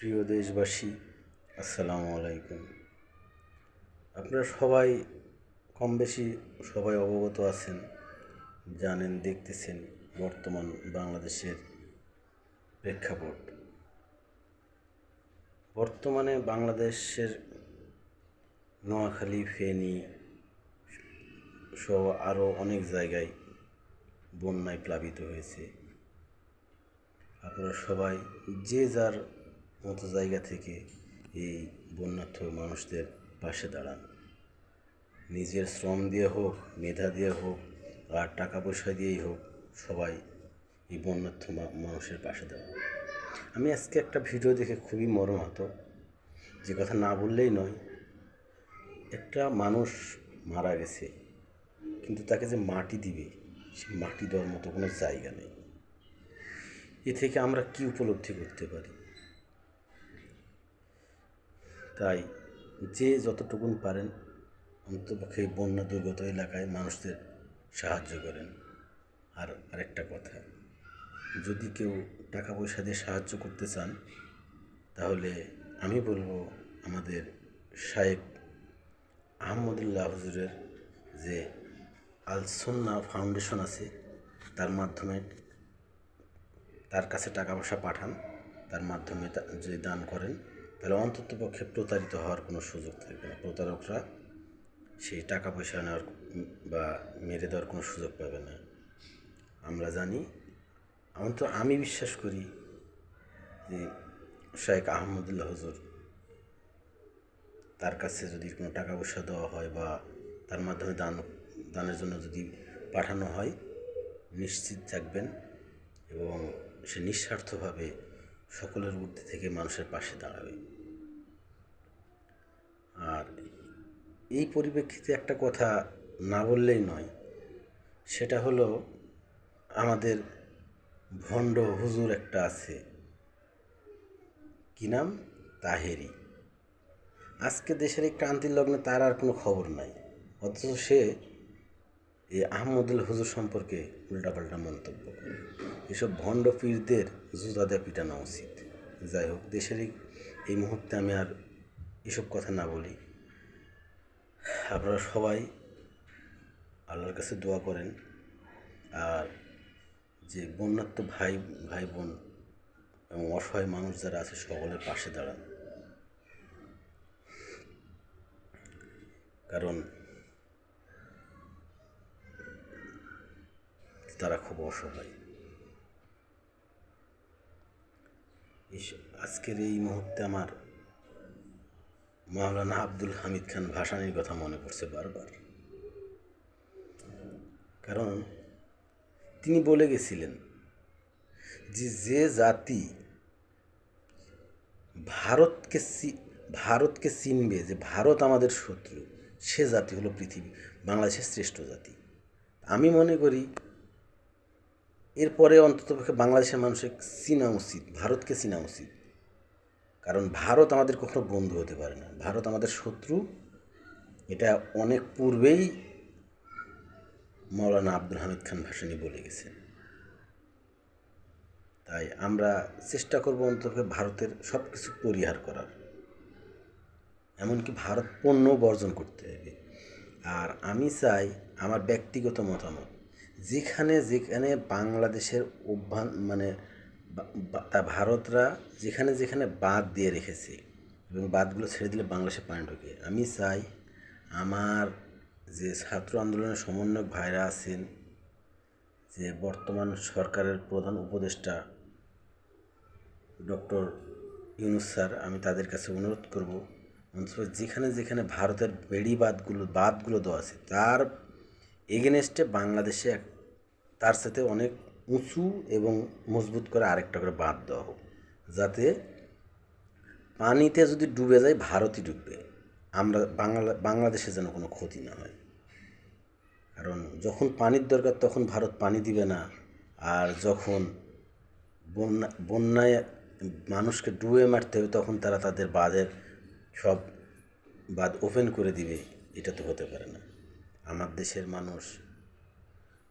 প্রিয় দেশবাসী, আসসালামু আলাইকুম। আপনারা সবাই কম বেশি সবাই অবগত আছেন, জানেন, দেখতেছেন বর্তমান বাংলাদেশের প্রেক্ষাপট। বর্তমানে বাংলাদেশের নোয়াখালী, ফেনী সহ আরও অনেক জায়গায় বন্যায় প্লাবিত হয়েছে। আপনারা সবাই যে যার মতো জায়গা থেকে এই বন্যার্থ মানুষদের পাশে দাঁড়ান। নিজের শ্রম দিয়ে হোক, মেধা দিয়ে হোক, আর টাকা পয়সা দিয়েই হোক সবাই এই বন্যার্থ মানুষের পাশে দাঁড়ান। আমি আজকে একটা ভিডিও দেখে খুবই মর্মাহত। যে কথা না বললেই নয়, একটা মানুষ মারা গেছে, কিন্তু তাকে যে মাটি দিবে, সে মাটি দেওয়ার মতো কোনো জায়গা নেই। এ থেকে আমরা কি উপলব্ধি করতে পারি? তাই যে যতটুকুন পারেন অন্তপক্ষে বন্যা দুর্গত এলাকায় মানুষদের সাহায্য করেন। আর আরেকটা কথা, যদি কেউ টাকা পয়সা দিয়ে সাহায্য করতে চান, তাহলে আমি বলব আমাদের সাহেব আহমদুল্লাহ হুজুরের যে আলসন্না ফাউন্ডেশন আছে, তার মাধ্যমে তার কাছে টাকা পয়সা পাঠান, তার মাধ্যমে যদি দান করেন। তাহলে অন্তত পক্ষে প্রতারিত হওয়ার কোনো সুযোগ থাকবে না। প্রতারকরা সেই টাকা পয়সা নেওয়ার বা মেরে দেওয়ার কোনো সুযোগ পাবে না। আমরা জানি অন্তত আমি বিশ্বাস করি যে শেখ আহমদুল্লাহ হজুর তার কাছে যদি কোনো টাকা পয়সা দেওয়া হয় বা তার মাধ্যমে দান, দানের জন্য যদি পাঠানো হয়, নিশ্চিত থাকবেন এবং সে নিঃস্বার্থভাবে সকলের ঊর্ধ্বে থেকে মানুষের পাশে দাঁড়াবে। আর এই পরিপ্রেক্ষিতে একটা কথা না বললেই নয়, সেটা হলো আমাদের ভণ্ড হুজুর একটা আছে। কি নাম? তাহেরি। আজকে দেশের এই ক্রান্তির লগ্নে তার আর কোনো খবর নাই, অথচ সে এই আহমদুল হুজুর সম্পর্কে উল্টাপাল্টা মন্তব্য করে। এসব ভণ্ড পীরদের জুতা দিয়ে পিটানো উচিত। যাই হোক, দেশের এই মুহূর্তে আমি আর এসব কথা না বলি। আপনারা সবাই আল্লাহর কাছে দোয়া করেন। আর যে বন্যাত্ম ভাই ভাই বোন এবং অসহায় মানুষ যারা আছে, সকলের পাশে দাঁড়ান। কারণ তারা খুব অসহায়। আজকের এই মুহূর্তে আমার মাওলানা আব্দুল হামিদ খান ভাসানির কথা মনে পড়ছে বারবার। কারণ তিনি বলে গেছিলেন যে যে জাতি ভারতকে ভারতকে চিনবে যে ভারত আমাদের শত্রু, সে জাতি হলো পৃথিবী, বাংলাদেশের শ্রেষ্ঠ জাতি। আমি মনে করি এরপরে অন্ততপক্ষে বাংলাদেশের মানুষের চিনা উচিত, ভারতকে চিনা উচিত। কারণ ভারত আমাদের কখনো বন্ধু হতে পারে না। ভারত আমাদের শত্রু। এটা অনেক পূর্বেই মৌলানা আব্দুল হামিদ খান ভাসানী বলে গেছেন। তাই আমরা চেষ্টা করব অন্তত ভারতের সব কিছু পরিহার করার। এমনকি ভারত পণ্য বর্জন করতে হবে। আর আমি চাই আমার ব্যক্তিগত মতামত যেখানে যেখানে বাংলাদেশের অভ্যান মানে ভারতরা যেখানে যেখানে বাঁধ দিয়ে রেখেছে এবং বাঁধগুলো ছেড়ে দিলে বাংলাদেশে পানি ঢোকে। আমি চাই আমার যে ছাত্র আন্দোলনের সমন্বয়ক ভাইরা আছেন, যে বর্তমান সরকারের প্রধান উপদেষ্টা ডক্টর ইউনুস স্যার, আমি তাদের কাছে অনুরোধ করব, অন্তত যেখানে যেখানে ভারতের বেড়ি বাঁধগুলো বাঁধগুলো দেওয়া আছে, তার এগেনস্টে বাংলাদেশে এক- তার সাথে অনেক উঁচু এবং মজবুত করে আরেকটা করে বাঁধ দেওয়া হোক। যাতে পানিতে যদি ডুবে যায়, ভারতই ডুববে। আমরা বাংলা বাংলাদেশে যেন কোনো ক্ষতি না হয়। কারণ যখন পানির দরকার, তখন ভারত পানি দিবে না। আর যখন বন্যা বন্যায় মানুষকে ডুবে মারতে হবে, তখন তারা তাদের বাঁধের সব বাঁধ ওপেন করে দিবে। এটা তো হতে পারে না। আমার দেশের মানুষ।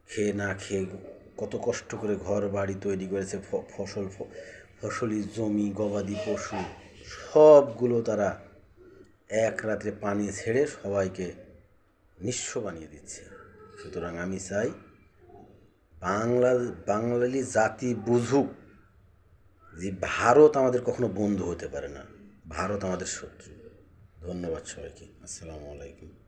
খেয়ে না খেয়ে কত কষ্ট করে ঘর বাড়ি তৈরি করেছে ফসল ফসলি জমি, গবাদি পশু, সবগুলো তারা এক রাত্রে পানি ছেড়ে সবাইকে নিঃস্ব বানিয়ে দিচ্ছে। সুতরাং আমি চাই বাংলা, বাঙালি জাতি বুঝুক যে ভারত আমাদের কখনো বন্ধু হতে পারে না। ভারত আমাদের শত্রু। ধন্যবাদ সবাইকে। আসসালামু আলাইকুম।